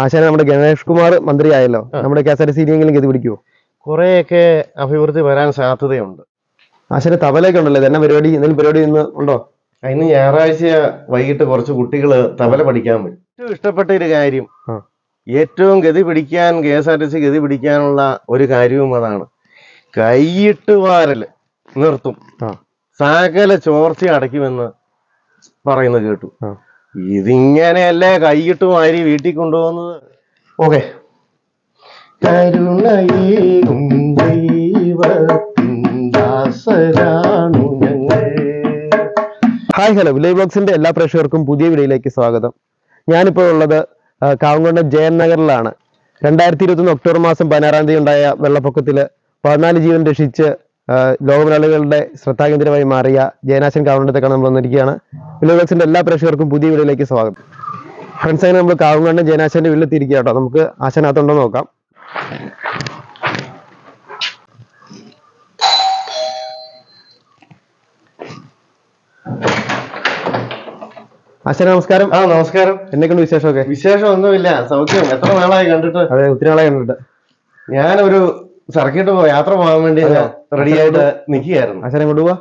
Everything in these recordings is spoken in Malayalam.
ആശാന നമ്മുടെ ഗണേഷ് കുമാർ മന്ത്രിയായല്ലോ. നമ്മുടെ K S R T C ഇനിയെങ്കിലും ഗതി പിടിക്കുവോ? കുറെയൊക്കെ അഭിവൃദ്ധി വരാൻ സാധ്യതയുണ്ട്. ആശാന തബലയൊക്കെ ഉണ്ടല്ലോ. തന്നെ പരിപാടി? എന്തെങ്കിലും പരിപാടി ഇന്ന് ഉണ്ടോ? ഇന്ന് ഞായറാഴ്ച വൈകിട്ട് കുറച്ച് കുട്ടികൾ തബല പഠിക്കാൻ വരും. ഏറ്റവും ഇഷ്ടപ്പെട്ട ഒരു കാര്യം ഏറ്റവും ഗതി പിടിക്കാൻ K S R T C ഗതി പിടിക്കാനുള്ള ഒരു കാര്യവും അതാണ്. കൈയിട്ട് വാരൽ നിർത്തും. സകല ചോർച്ച അടയ്ക്കുമെന്ന് പറയുന്നത് കേട്ടു. ഇതിങ്ങനെയല്ലേ കൈയിട്ട് വാരി വീട്ടിൽ കൊണ്ടുപോകുന്നത്? ഓക്കെ. കരുണയേകും ഞങ്ങൾ. Hi hello. വില്ലേജ് ബ്ലോഗ്സിന്റെ എല്ലാ പ്രേക്ഷകർക്കും പുതിയ വീഡിയോയിലേക്ക് സ്വാഗതം. ഞാനിപ്പോൾ ഉള്ളത് കാവുംകൊണ്ടം ജയൻ നഗറിലാണ്. രണ്ടായിരത്തി ഇരുപത്തൊന്ന് ഒക്ടോബർ മാസം പതിനാറാം തീയതി ഉണ്ടായ വെള്ളപ്പൊക്കത്തിൽ പതിനാല് ജീവൻ രക്ഷിച്ച് ലോകമലയാളികളുടെ ശ്രദ്ധാകേന്ദ്രമായി മാറിയ ജയനാശൻ കാവുണ്ടത്തേക്കാണ് നമ്മൾ വന്നിരിക്കുകയാണ്. വില്ലേജ് ബ്ലോഗ്സിന്റെ എല്ലാ പ്രേക്ഷകർക്കും പുതിയ വീഡിയോയിലേക്ക് സ്വാഗതം. ഫ്രണ്ട്സ് അങ്ങനെ നമ്മൾ കാവുങ്കണ്ണൻ ജയനാശന്റെ വീട്ടിലെത്തിയിരിക്കുക കേട്ടോ. നമുക്ക് ആശനകത്തുണ്ടോ നോക്കാം. ആശാന നമസ്കാരം. ആ നമസ്കാരം. എന്നെക്കൊണ്ട് വിശേഷമൊക്കെ? വിശേഷം ഒന്നുമില്ല. സൗഖ്യം. എത്ര നാളായി കണ്ടിട്ട്? അതെ ഒത്തിരി നാളായി കണ്ടിട്ട്. ഞാനൊരു സർക്കിട്ട് യാത്ര പോകാൻ വേണ്ടി റെഡി ആയിട്ട് നിൽക്കുകയായിരുന്നു അച്ഛനെ കൊണ്ട് പോവാ?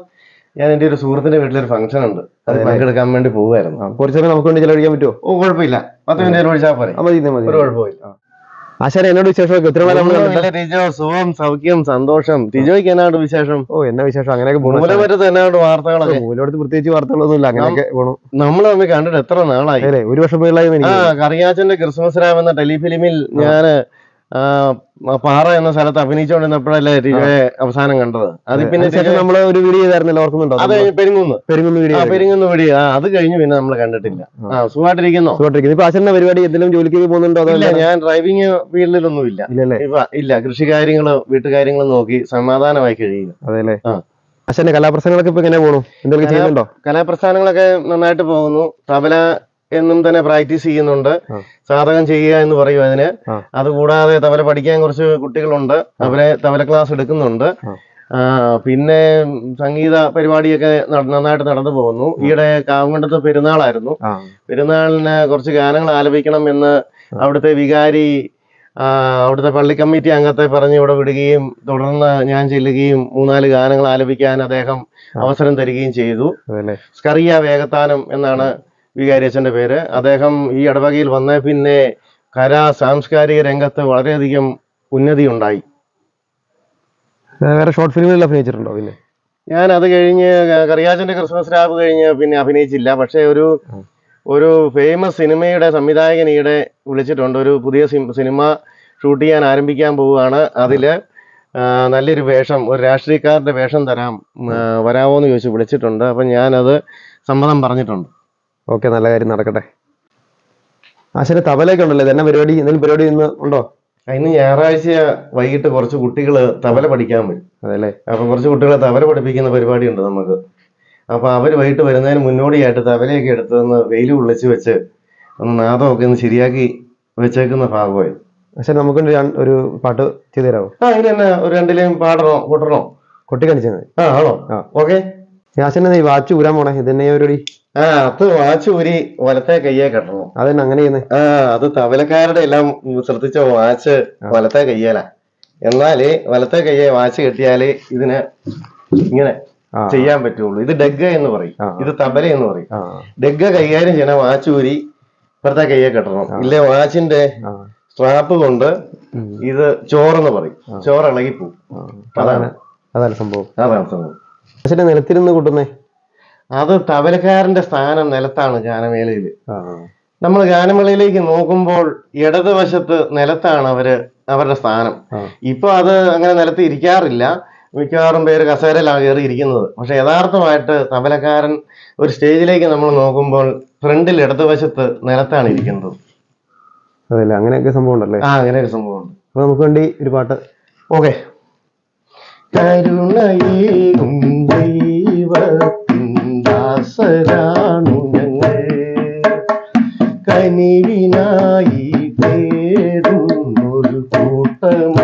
ഞാൻ എന്റെ ഒരു സുഹൃത്തിന്റെ വീട്ടിലൊരു ഫംഗ്ഷൻ ഉണ്ട്. അത് പങ്കെടുക്കാൻ വേണ്ടി പോവുകയായിരുന്നു കുറച്ച് സമയം നമുക്ക് വേണ്ടി ചെലവഴിക്കാൻ പറ്റുമോ ഓ കുഴപ്പമില്ല. പത്ത് മിനിറ്റ് വിളിച്ചാൽ പോരെ. മതി ഇന്നേ മതി. ഒരു കുഴപ്പമില്ല ആശാന എന്നോട് വിശേഷമൊക്കെ? എത്ര ടീച്ചോ സുഖം സൗഖ്യം സന്തോഷം. ടീജോയ്ക്ക് എന്നാണ്ട് വിശേഷം? ഓ എന്നാ വിശേഷം? അങ്ങനെയൊക്കെ പോണു മൂലമറ്റത്ത് എന്നാണ്ട് വാർത്തകളൊക്കെ? മൂലോടത്ത് പ്രത്യേകിച്ച് വാർത്തകളൊന്നും അങ്ങനെയൊക്കെ പോണു. നമ്മൾ തമ്മിൽ കണ്ടിട്ട് എത്ര നാളായി? ഒരു വർഷം പോയി കറിയാച്ചന്റെ ക്രിസ്മസ് രാം എന്ന ടെലിഫിലിമിൽ ഞാൻ ആ, പാറ എന്ന സ്ഥലത്ത് അഭിനയിച്ചുകൊണ്ടിരുന്നപ്പോഴല്ലേ ടീച്ചറെ അവസാനം കണ്ടത്? അത് പിന്നെ അതിനുശേഷം നമ്മൾ ഒരു വീഡിയോ ചെയ്തായിരുന്നല്ലോ ഓർക്കുന്നുണ്ടോ? അത് പെരുങ്ങുന്നു. പെരുങ്ങുന്ന വീഡിയോ ആ വീഡിയോ അത് കഴിഞ്ഞ് പിന്നെ നമ്മൾ കണ്ടിട്ടില്ല. ആ. സുഖമായിട്ടിരിക്കുന്നു? സുഖമായിട്ടിരിക്കുന്നു. ഇപ്പൊ അച്ഛന്റെ പരിപാടി എന്തെങ്കിലും ജോലിക്ക് പോകുന്നുണ്ടോ അതല്ല ഞാൻ ഡ്രൈവിംഗ് ഫീൽഡിലൊന്നും ഇല്ല ഇല്ല ഇപ്പൊ ഇല്ല കൃഷികാര്യങ്ങൾ വീട്ടുകാര്യങ്ങളും നോക്കി സമാധാനമായി കഴിയുക അതെല്ലേ. ആശാന്റെ കലാപ്രസംഗങ്ങളൊക്കെ ഇപ്പൊ എങ്ങനെ പോകണു എന്തെങ്കിലും ചെയ്യുന്നുണ്ടോ? കലാപ്രസ്ഥാനങ്ങളൊക്കെ നന്നായിട്ട് പോകുന്നു. തബല എന്നും തന്നെ പ്രാക്ടീസ് ചെയ്യുന്നുണ്ട്. സാധകം ചെയ്യുക എന്ന് പറയും അതിന്. അതുകൂടാതെ തബല പഠിക്കാൻ കുറച്ച് കുട്ടികളുണ്ട്. അവരെ തവല ക്ലാസ് എടുക്കുന്നുണ്ട്. പിന്നെ സംഗീത പരിപാടിയൊക്കെ നന്നായിട്ട് നടന്നു പോകുന്നു. ഈയിടെ കാവുകണ്ടത്ത് പെരുന്നാളായിരുന്നു. പെരുന്നാളിന് കുറച്ച് ഗാനങ്ങൾ ആലപിക്കണം എന്ന് അവിടുത്തെ വികാരി അവിടുത്തെ പള്ളി കമ്മിറ്റി അംഗത്തെ പറഞ്ഞ് ഇവിടെ വിടുകയും തുടർന്ന് ഞാൻ ചെല്ലുകയും മൂന്നാൽ ഗാനങ്ങൾ ആലപിക്കാൻ അദ്ദേഹം അവസരം തരികയും ചെയ്തു. സ്കറിയ വേഗത്താനം എന്നാണ് വികാരി അച്ഛന്റെ പേര്. അദ്ദേഹം ഈ ഇടവകയിൽ വന്ന പിന്നെ കലാ സാംസ്കാരിക രംഗത്ത് വളരെയധികം ഉന്നതി ഉണ്ടായി വേറെ ഷോർട്ട് ഫിലിമുകളിൽ അഭിനയിച്ചിട്ടുണ്ടോ പിന്നെ? ഞാൻ അത് കഴിഞ്ഞ് കറിയാച്ചന്റെ ക്രിസ്മസ് രാവ് കഴിഞ്ഞ് പിന്നെ അഭിനയിച്ചില്ല. പക്ഷേ ഒരു ഒരു ഫേമസ് സിനിമയുടെ സംവിധായകൻ ഈയിടെ വിളിച്ചിട്ടുണ്ട്. ഒരു പുതിയ സിനിമ ഷൂട്ട് ചെയ്യാൻ ആരംഭിക്കാൻ പോവുകയാണ്. അതിൽ നല്ലൊരു വേഷം ഒരു രാഷ്ട്രീയക്കാരുടെ വേഷം തരാം വരാമോ എന്ന് ചോദിച്ച് വിളിച്ചിട്ടുണ്ട്. അപ്പം ഞാനത് സമ്മതം പറഞ്ഞിട്ടുണ്ട്. ഓക്കെ നല്ല കാര്യം നടക്കട്ടെ. ആശാന്റെ തബലയൊക്കെ ഉണ്ടല്ലോ ഇതെന്നെ പരിപാടി? എന്തെങ്കിലും പരിപാടി ഇന്ന് ഉണ്ടോ? ഇന്ന് ഞായറാഴ്ച വൈകിട്ട് കുറച്ച് കുട്ടികൾ തബല പഠിക്കാൻ വരും. അതല്ലേ? അപ്പൊ കുറച്ച് കുട്ടികളെ തബല പഠിപ്പിക്കുന്ന പരിപാടി ഉണ്ട് നമുക്ക്. അപ്പൊ അവർ വൈകിട്ട് വരുന്നതിന് മുന്നോടിയായിട്ട് തബലയൊക്കെ എടുത്ത് വെയിൽ ഉള്ളിച്ച് വെച്ച് ഒന്ന് നാദമൊക്കെ ഒന്ന് ശരിയാക്കി വെച്ചേക്കുന്ന ഭാഗമായി പക്ഷെ നമുക്ക് ഒരു പാട്ട് ചെയ്തു തരാമോ ആ ഇത് തന്നെ ഒരു രണ്ടിലേയും പാടണോ കൂട്ടണോ? കൊട്ടി കാണിച്ചാൽ മതി ആ ആണോ? ആ. ഓക്കെ. ഞാൻ ഈ വാച്ച് ഊരാൻ പോണേ? ഇതന്നെ പരിപാടി? ആ അത് വാച്ച് ഊരി വലത്തെ കയ്യെ കെട്ടണം. അതെന്നെ അങ്ങനെ ചെയ്യുന്നേ? ആ അത് തബലക്കാരുടെ എല്ലാം ശ്രദ്ധിച്ച വാച്ച് വലത്തെ കയ്യേലാ. എന്നാൽ വലത്തെ കയ്യെ വാച്ച് കെട്ടിയാൽ ഇതിനെ ഇങ്ങനെ ചെയ്യാൻ പറ്റുള്ളൂ. ഇത് ഡെഗ എന്ന് പറയും. ഇത് തബല എന്ന് പറയും. ഡഗ്ഗ ഡെഗ കൈകാര്യം ചെയ്യണ വാച്ച് ഊരി ഇപ്പുറത്തെ കയ്യെ കെട്ടണം. ഇല്ലേ വാച്ചിന്റെ സ്ട്രാപ്പ് കൊണ്ട്. ഇത് ചോറെന്ന് പറയും. ചോറ് ഇളകിപ്പോവും. ആ. അതാണ്. അതാണ്. സംഭവം. അതാണ് സംഭവം. നിലത്തിരുന്ന് കൂട്ടുന്നേ? അത് തബലക്കാരന്റെ സ്ഥാനം നിലത്താണ് ഗാനമേളയിൽ ആ. നമ്മൾ ഗാനമേളയിലേക്ക് നോക്കുമ്പോൾ ഇടതുവശത്ത് നിലത്താണ് അവർ അവരുടെ സ്ഥാനം. ഇപ്പൊ അത് അങ്ങനെ നിലത്ത് ഇരിക്കാറില്ല. മിക്കവാറും പേര് കസേരയിലാണ് കയറി ഇരിക്കുന്നത്. പക്ഷെ യഥാർത്ഥമായിട്ട് തബലക്കാരൻ ഒരു സ്റ്റേജിലേക്ക് നമ്മൾ നോക്കുമ്പോൾ ഫ്രണ്ടിൽ ഇടതുവശത്ത് നിലത്താണ് ഇരിക്കുന്നത്. അതല്ലേ? അങ്ങനെയൊക്കെ സംഭവം ഉണ്ടല്ലേ? ആ അങ്ങനെ ഒരു സംഭവമുണ്ട്. അപ്പൊ നമുക്ക് വേണ്ടി ഒരു പാട്ട്. ഓക്കെ. കരുണയേകും ദൈവത്തിൻ ദാസരാണു ഞങ്ങൾ. കനിവിനായി തേടും ഒരു കൂട്ടമാണു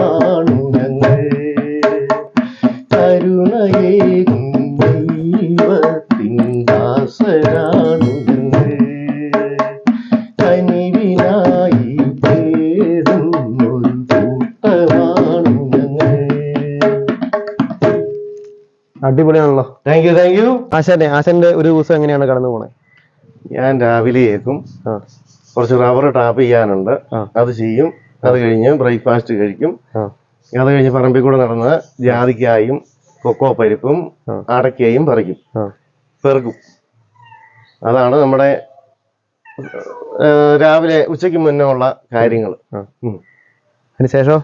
അടിപൊളിയാണല്ലോ. താങ്ക് യു താങ്ക് യു ആശാന്റെ ആശാന്റെ ഒരു ദിവസം എങ്ങനെയാണ് കടന്നു പോണേ? ഞാൻ രാവിലെ ഏക്കും കുറച്ച് റബ്ബർ ടാപ്പ് ചെയ്യാനുണ്ട്. അത് ചെയ്യും. അത് കഴിഞ്ഞ് ബ്രേക്ക്ഫാസ്റ്റ് കഴിക്കും. അത് കഴിഞ്ഞ് പറമ്പിൽ കൂടെ നടന്ന് ജാതിക്കായും കൊക്കോ പരിപ്പും അടക്കയും പറിക്കും. പെറുക്കും. അതാണ് നമ്മുടെ രാവിലെ ഉച്ചയ്ക്ക് മുന്നേ ഉള്ള കാര്യങ്ങൾ. അതിനുശേഷം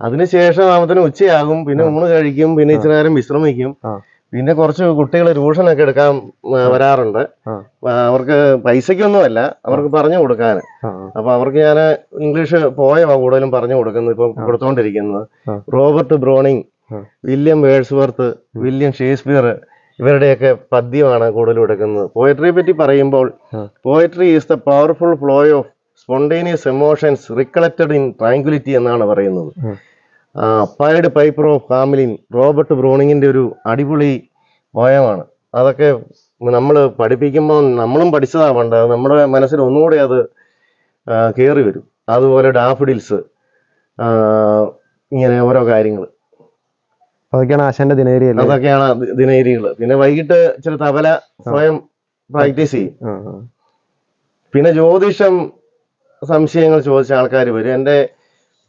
അതിനുശേഷം ആകുമ്പത്തിന് ഉച്ചയാകും പിന്നെ ഊണ് കഴിക്കും പിന്നെ ഇച്ചിരി നേരം വിശ്രമിക്കും. പിന്നെ കുറച്ച് കുട്ടികൾ ട്യൂഷനൊക്കെ എടുക്കാൻ വരാറുണ്ട്. അവർക്ക് പൈസയ്ക്കൊന്നുമല്ല അവർക്ക് പറഞ്ഞു കൊടുക്കാൻ. അപ്പൊ അവർക്ക് ഞാൻ ഇംഗ്ലീഷ് പോയവാ കൂടുതലും പറഞ്ഞു കൊടുക്കുന്നത് ഇപ്പൊ കൊടുത്തോണ്ടിരിക്കുന്നത്. Robert Browning. William Wordsworth William Shakespeare ഇവരുടെയൊക്കെ പദ്യമാണ് കൂടുതലും എടുക്കുന്നത്. പോയട്രിയെ പറ്റി പറയുമ്പോൾ. Poetry is the powerful flow of spontaneous emotions recollected in tranquility എന്നാണ് പറയുന്നത്. Pied piper of Hamelin Robert ബ്രോണിങ്ങിന്റെ ഒരു അടിപൊളി പോയമാണ് അതൊക്കെ നമ്മൾ പഠിപ്പിക്കുമ്പോൾ നമ്മളും പഠിച്ചതാണ് പണ്ട്. നമ്മുടെ മനസ്സിൽ ഒന്നുകൂടി അത് കയറി വരും. അതുപോലെ ഡാഫിഡിൽസ് ഇങ്ങനെ ഓരോ കാര്യങ്ങൾ. അതൊക്കെയാണ് ആശാന്റെ ദിനചര്യ അതൊക്കെയാണ് ദിനേരികൾ പിന്നെ വൈകിട്ട് ചില തവല സ്വയം പ്രാക്ടീസ് ചെയ്യും. പിന്നെ ജ്യോതിഷം സംശയങ്ങൾ ചോദിച്ച ആൾക്കാർ വരും. എന്റെ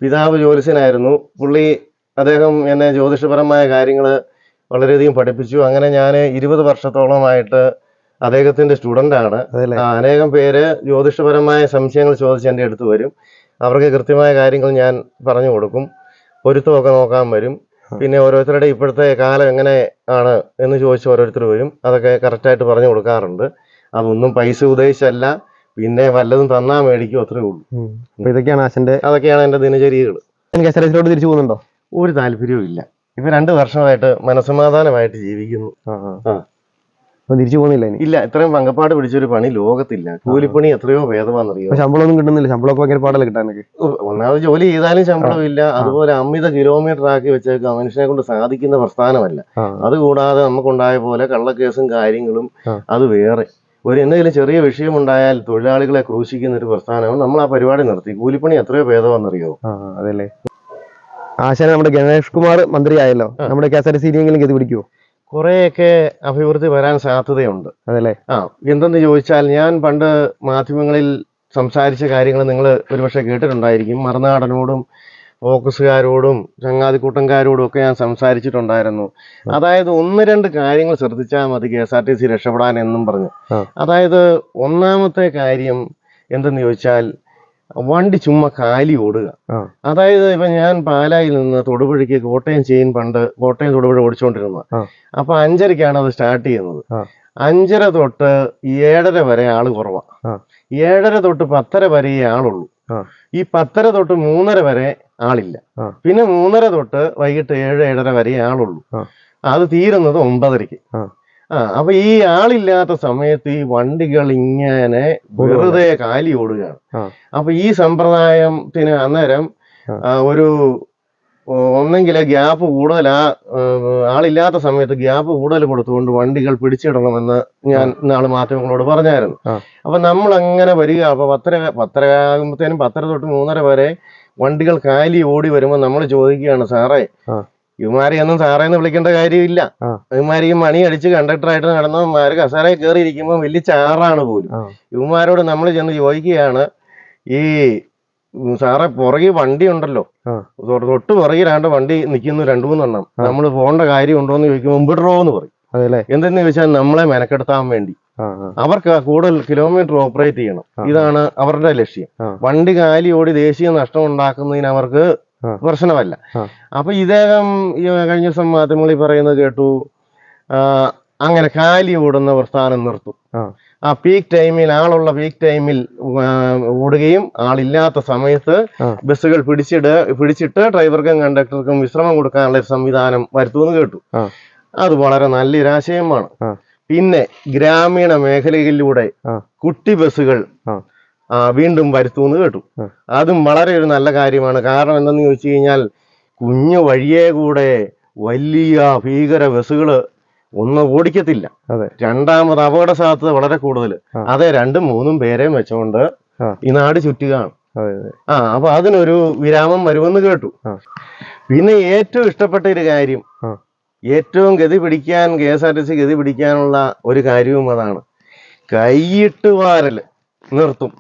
പിതാവ് ജ്യോതിഷനായിരുന്നു. പുള്ളി അദ്ദേഹം എന്നെ ജ്യോതിഷപരമായ കാര്യങ്ങൾ വളരെയധികം പഠിപ്പിച്ചു. അങ്ങനെ ഞാൻ ഇരുപത് വർഷത്തോളമായിട്ട് അദ്ദേഹത്തിന്റെ സ്റ്റുഡന്റ് ആണ് അതല്ലേ? ആ, അനേകം പേര് ജ്യോതിഷപരമായ സംശയങ്ങൾ ചോദിച്ച് എന്റെ അടുത്ത് വരും. അവർക്ക് കൃത്യമായ കാര്യങ്ങൾ ഞാൻ പറഞ്ഞു കൊടുക്കും. പൊരുത്തമൊക്കെ നോക്കാൻ വരും. പിന്നെ ഓരോരുത്തരുടെ ഇപ്പോഴത്തെ കാലം എങ്ങനെ ആണ് എന്ന് ചോദിച്ച് ഓരോരുത്തർ വരും. അതൊക്കെ കറക്റ്റായിട്ട് പറഞ്ഞു കൊടുക്കാറുണ്ട്. അതൊന്നും പൈസ ഉദ്ദേശിച്ചല്ല. പിന്നെ വല്ലതും തന്നാ മേടിക്കും അത്രേ ഉള്ളൂ. അപ്പൊ ഇതൊക്കെയാണ് അച്ഛന്റെ അതൊക്കെയാണ് എന്റെ ദിനചര്യകൾ എനിക്ക് തിരിച്ചു പോകുന്നുണ്ടോ? ഒരു താല്പര്യവും ഇല്ല. ഇപ്പൊ രണ്ടു വർഷമായിട്ട് മനസമാധാനമായിട്ട് ജീവിക്കുന്നു. തിരിച്ചു പോകുന്നില്ല ഇല്ല ഇത്രയും പങ്കപ്പാട് പിടിച്ചൊരു പണി ലോകത്തില്ല. കൂലിപ്പണി എത്രയോ ഭേദമാണെന്നറിയോ? ശമ്പളമൊന്നും കിട്ടുന്നില്ല. ശമ്പളമൊക്കെ ഭയങ്കര പാടല്ല കിട്ടാനൊക്കെ? ഒന്നാമത് ജോലി ചെയ്താലും ശമ്പളം ഇല്ല. അതുപോലെ അമിത കിലോമീറ്റർ ആക്കി വെച്ചേക്കുക മനുഷ്യനെ കൊണ്ട് സാധിക്കുന്ന പ്രസ്ഥാനമല്ല. അതുകൂടാതെ നമുക്കുണ്ടായ പോലെ കള്ളക്കേസും കാര്യങ്ങളും അത് വേറെ. ഒരു എന്തെങ്കിലും ചെറിയ വിഷയമുണ്ടായാൽ തൊഴിലാളികളെ ക്രൂശിക്കുന്ന ഒരു പ്രസ്ഥാനമാണ് നമ്മൾ ആ പരിപാടി നിർത്തി കൂലിപ്പണി എത്രയോ ഭേദമാണെന്നറിയോ അതല്ലേ. ആശാന നമ്മുടെ ഗണേഷ് കുമാർ മന്ത്രിയായല്ലോ. നമ്മുടെ കെ എസ് ആർ ടി ഗതി പിടിക്കുവോ? കുറേയൊക്കെ അഭിവൃദ്ധി വരാൻ സാധ്യതയുണ്ട്. അതല്ലേ. ആ എന്തെന്ന് ചോദിച്ചാൽ ഞാൻ പണ്ട് മാധ്യമങ്ങളിൽ സംസാരിച്ച കാര്യങ്ങൾ നിങ്ങൾ ഒരുപക്ഷെ കേട്ടിട്ടുണ്ടായിരിക്കും. മറുനാടനോടും ഫോക്കസുകാരോടും ചങ്ങാതിക്കൂട്ടംകാരോടും ഒക്കെ ഞാൻ സംസാരിച്ചിട്ടുണ്ടായിരുന്നു. അതായത് ഒന്ന് രണ്ട് കാര്യങ്ങൾ ശ്രദ്ധിച്ചാൽ മതി K S R T C രക്ഷപ്പെടാൻ എന്നും പറഞ്ഞു. അതായത് ഒന്നാമത്തെ കാര്യം എന്തെന്ന് ചോദിച്ചാൽ വണ്ടി ചുമ്മാ കാലി ഓടുക. അതായത് ഇപ്പൊ ഞാൻ പാലായിൽ നിന്ന് തൊടുപുഴയ്ക്ക് കോട്ടയം ചെയിൻ പണ്ട് കോട്ടയം തൊടുപുഴ ഓടിച്ചുകൊണ്ടിരുന്നത്. അപ്പൊ അഞ്ചരക്കാണ് അത് സ്റ്റാർട്ട് ചെയ്യുന്നത്. അഞ്ചര തൊട്ട് ഏഴര വരെ ആൾ കുറവാ. ആ. ഏഴര തൊട്ട് പത്തര വരെയേ ആളുള്ളൂ. ഈ പത്തര തൊട്ട് മൂന്നര വരെ ആളില്ല. പിന്നെ മൂന്നര തൊട്ട് വൈകിട്ട് ഏഴ് ഏഴര വരെ ആളുള്ളൂ. അത് തീരുന്നത് ഒമ്പതരയ്ക്ക് ആ. അപ്പൊ ഈ ആളില്ലാത്ത സമയത്ത് ഈ വണ്ടികൾ ഇങ്ങനെ വെറുതെ കാലി ഓടുകയാണ്. അപ്പൊ ഈ സമ്പ്രദായത്തിന് അന്നേരം ഒരു ഒന്നെങ്കിൽ ഗ്യാപ്പ് കൂടുതൽ ആ ആളില്ലാത്ത സമയത്ത് ഗ്യാപ്പ് കൂടുതൽ കൊടുത്തുകൊണ്ട് വണ്ടികൾ പിടിച്ചിടണമെന്ന് ഞാൻ നാളെ മാധ്യമങ്ങളോട് പറഞ്ഞായിരുന്നു. അപ്പൊ നമ്മൾ അങ്ങനെ വരിക അപ്പൊ പത്തര പത്തര ആകുമ്പോഴത്തേനും പത്തര തൊട്ട് മൂന്നര വരെ വണ്ടികൾ കാലി ഓടി വരുമ്പോൾ നമ്മൾ ചോദിക്കുകയാണ് സാറേ ആ. സാറേന്ന് വിളിക്കേണ്ട കാര്യമില്ല. ഇവന്മാർ ഈ മണി അടിച്ച് കണ്ടക്ടറായിട്ട് നടന്നവന്മാർ കസാരയിൽ കയറി ഇരിക്കുമ്പോൾ വലിയ ചാറാണ് പോലും. ഇവന്മാരോട് നമ്മൾ ചെന്ന് ചോദിക്കുകയാണ് ഈ സാറേ പുറകെ വണ്ടി ഉണ്ടല്ലോ തൊട്ട് പുറകിലാണ്ട് വണ്ടി നിൽക്കുന്നു രണ്ടു മൂന്നെണ്ണം നമ്മൾ പോകേണ്ട കാര്യം ഉണ്ടോ എന്ന് ചോദിക്കുമ്പോൾ മുമ്പിടറോ എന്ന് പറയും എന്തെന്ന് ചോദിച്ചാൽ നമ്മളെ മെനക്കെടുത്താൻ വേണ്ടി. അവർക്ക് കൂടുതൽ കിലോമീറ്റർ ഓപ്പറേറ്റ് ചെയ്യണം. ഇതാണ് അവരുടെ ലക്ഷ്യം. വണ്ടി കാലി ഓടി ദേശീയ നഷ്ടം ഉണ്ടാക്കുന്നതിന് അവർക്ക്. പ്രശ്നമല്ല. അപ്പൊ ഇദ്ദേഹം ഈ കഴിഞ്ഞ ദിവസം മാധ്യമങ്ങളിൽ പറയുന്നത് കേട്ടു അങ്ങനെ കാലി ഓടുന്ന പ്രസ്ഥാനം നിർത്തും. ആ. പീക്ക് ടൈമിൽ ആളുള്ള പീക്ക് ടൈമിൽ ഓടുകയും ആളില്ലാത്ത സമയത്ത് ബസ്സുകൾ പിടിച്ചിട് പിടിച്ചിട്ട് ഡ്രൈവർക്കും കണ്ടക്ടർക്കും വിശ്രമം കൊടുക്കാനുള്ള സംവിധാനം വരുത്തുമെന്ന് കേട്ടു. അത് വളരെ നല്ലൊരു ആശയമാണ്. ആ. പിന്നെ ഗ്രാമീണ മേഖലയിലൂടെ കുട്ടി ബസ്സുകൾ വീണ്ടും വരുത്തുമെന്ന് കേട്ടു. അതും വളരെ ഒരു നല്ല കാര്യമാണ്. കാരണം എന്തെന്ന് ചോദിച്ചു കഴിഞ്ഞാൽ കുഞ്ഞു വഴിയെ കൂടെ വലിയ ഭീകര ബസ്സുകൾ ഒന്ന് ഓടിക്കത്തില്ല. രണ്ടാമത് അപകട സാധ്യത വളരെ കൂടുതൽ. അതെ രണ്ടും മൂന്നും പേരെയും വെച്ചുകൊണ്ട് ഈ നാട് ചുറ്റുകയാണ് ആ അപ്പൊ അതിനൊരു വിരാമം വരുമെന്ന് കേട്ടു. പിന്നെ ഏറ്റവും ഇഷ്ടപ്പെട്ട ഒരു കാര്യം. ഏറ്റവും ഗതി പിടിക്കാൻ K S R T C ഗതി പിടിക്കാനുള്ള ഒരു കാര്യവും അതാണ്. കൈയിട്ട് വാരൽ നിർത്തും.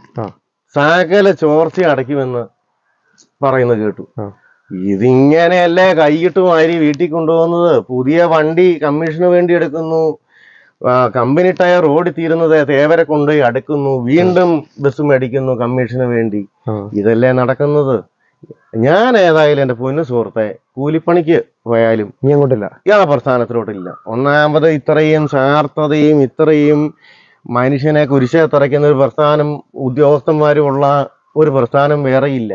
സകല ചോർച്ച അടയ്ക്കുമെന്ന് പറയുന്നത് കേട്ടു. ഇതിങ്ങനെയല്ലേ കൈയിട്ട് വാരി വീട്ടിൽ കൊണ്ടുപോകുന്നത്? പുതിയ വണ്ടി കമ്മീഷന് വേണ്ടി എടുക്കുന്നു. കമ്പനി ടയർ ഓടിത്തീരുന്നത് തേവരെ കൊണ്ടുപോയി അടുക്കുന്നു. വീണ്ടും ബസ് മേടിക്കുന്നു കമ്മീഷന് വേണ്ടി. ഇതല്ലേ നടക്കുന്നത്? ഞാൻ ഏതായാലും എന്റെ പൊന്നു സുഹൃത്തെ കൂലിപ്പണിക്ക് പോയാലും. ഇനി അങ്ങോട്ടില്ല. ആ പ്രസ്ഥാനത്തിലോട്ടില്ല. ഒന്നാമത് ഇത്രയും സ്വാർത്ഥതയും ഇത്രയും മനുഷ്യനെ കുരിശെ തറയ്ക്കുന്ന ഒരു പ്രസ്ഥാനം ഉദ്യോഗസ്ഥന്മാരുമുള്ള ഒരു പ്രസ്ഥാനം വേറെയില്ല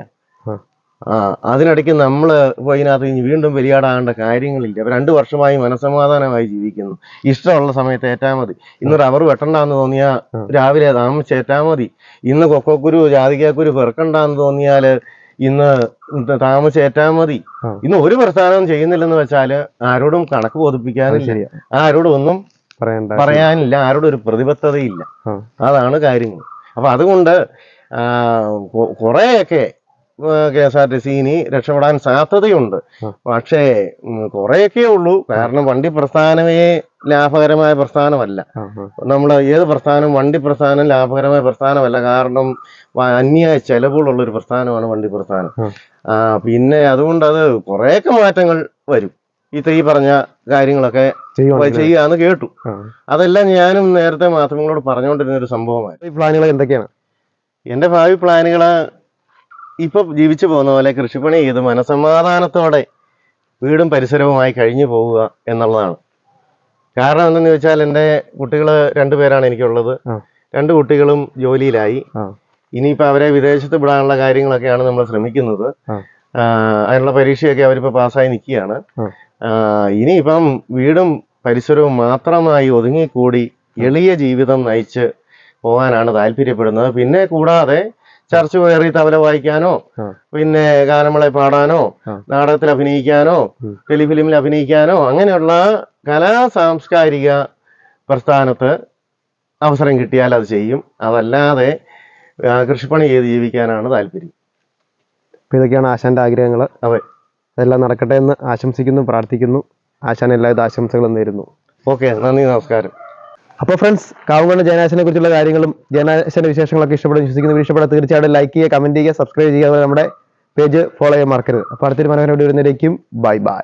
ആ. അതിനിടയ്ക്ക് നമ്മൾ ഇപ്പോൾ ഇതിനകത്ത് ഇനി വീണ്ടും വലിയാടാകേണ്ട കാര്യങ്ങളില്ല. രണ്ട് വർഷമായി മനസമാധാനമായി ജീവിക്കുന്നു. ഇഷ്ടമുള്ള സമയത്ത് ഏറ്റാ മതി. ഇന്ന് റബ്ബർ വെട്ടണ്ടെന്ന് തോന്നിയാൽ രാവിലെ താമസിച്ചേറ്റാ മതി. ഇന്ന് കൊക്കോക്കുരു ജാതിക്കാക്കുരു പെറുക്കണ്ടെന്ന് തോന്നിയാൽ ഇന്ന് താമസിച്ചേറ്റാ മതി. ആ. ഇന്ന് ഒരു പ്രസ്ഥാനവും ചെയ്യുന്നില്ലെന്ന് വെച്ചാൽ ആരോടും കണക്ക് ബോധിപ്പിക്കാനില്ല. ആരോടും ഒന്നും പറയാനില്ല. ആരോടും ഒരു പ്രതിബദ്ധതയില്ല അതാണ് കാര്യങ്ങൾ. അപ്പൊ അതുകൊണ്ട് കുറേയൊക്കെ K S R T C ഇനി രക്ഷപ്പെടാൻ സാധ്യതയുണ്ട്. പക്ഷേ കുറെയൊക്കെ ഉള്ളൂ. കാരണം വണ്ടി പ്രസ്ഥാനമേ ലാഭകരമായ പ്രസ്ഥാനമല്ല. നമ്മൾ ഏത് പ്രസ്ഥാനം വണ്ടി പ്രസ്ഥാനം ലാഭകരമായ പ്രസ്ഥാനമല്ല. കാരണം അന്യായ ചെലവുകളുള്ള ഒരു പ്രസ്ഥാനമാണ് വണ്ടി പ്രസ്ഥാനം. പിന്നെ അതുകൊണ്ട് അത് കുറേയൊക്കെ മാറ്റങ്ങൾ വരും. ഈ പറഞ്ഞ കാര്യങ്ങളൊക്കെ ചെയ്യാന്ന് കേട്ടു. അതെല്ലാം ഞാനും നേരത്തെ മാധ്യമങ്ങളോട് പറഞ്ഞുകൊണ്ടിരുന്ന ഒരു സംഭവമായി പ്ലാനുകൾ എന്തൊക്കെയാണ്? എന്റെ ഭാവി പ്ലാനുകൾ ഇപ്പൊ ജീവിച്ചു പോകുന്ന പോലെ കൃഷിപ്പണി ചെയ്ത് മനസമാധാനത്തോടെ വീടും പരിസരവുമായി കഴിഞ്ഞു പോവുക എന്നുള്ളതാണ്. കാരണം എന്തെന്ന് വെച്ചാൽ എന്റെ കുട്ടികൾ രണ്ടുപേരാണ് എനിക്കുള്ളത്. രണ്ടു കുട്ടികളും ജോലിയിലായി. ഇനിയിപ്പോ ഇനിയിപ്പോൾ അവരെ വിദേശത്ത് വിടാനുള്ള കാര്യങ്ങളൊക്കെയാണ് നമ്മൾ ശ്രമിക്കുന്നത്. അതിനുള്ള പരീക്ഷയൊക്കെ അവരിപ്പോൾ പാസ്സായി നിൽക്കുകയാണ്. ഇനിയിപ്പം വീടും പരിസരവും മാത്രമായി ഒതുങ്ങിക്കൂടി എളിയ ജീവിതം നയിച്ച് പോകാനാണ് താല്പര്യപ്പെടുന്നത്. പിന്നെ കൂടാതെ ചർച്ച കയറി തബല വായിക്കാനോ പിന്നെ ഗാനമേള പാടാനോ നാടകത്തിൽ അഭിനയിക്കാനോ ടെലിഫിലിമിൽ അഭിനയിക്കാനോ അങ്ങനെയുള്ള കലാ സാംസ്കാരിക പ്രസ്ഥാനത്ത് അവസരം കിട്ടിയാൽ അത് ചെയ്യും. അതല്ലാതെ കൃഷിപ്പണി ചെയ്ത് ജീവിക്കാനാണ് താല്പര്യം. ഇതൊക്കെയാണ് ആശാന്റെ ആഗ്രഹങ്ങൾ അതെ. അതെല്ലാം നടക്കട്ടെ എന്ന് ആശംസിക്കുന്നു പ്രാർത്ഥിക്കുന്നു. ആശാൻ എല്ലാവിധ ആശംസകളും നേരുന്നു. ഓക്കെ നന്ദി നമസ്കാരം. അപ്പോൾ ഫ്രണ്ട്സ് കാവുകണ്ണ ജയനാശനെ കുറിച്ചുള്ള കാര്യങ്ങളും ജയനാശന്റെ വിശേഷങ്ങളൊക്കെ ഇഷ്ടപ്പെടും വിശ്വസിക്കുന്ന ഇഷ്ടപ്പെടാൻ തീർച്ചയായിട്ടും ലൈക്ക് ചെയ്യുക കമന്റ് ചെയ്യുക സബ്സ്ക്രൈബ് ചെയ്യുക അതുപോലെ നമ്മുടെ പേജ് ഫോളോ ചെയ്യാൻ മറക്കരുത്. അപ്പോൾ അടുത്തൊരു മനോഹരം വരുന്നതിലേക്കും ബൈ ബൈ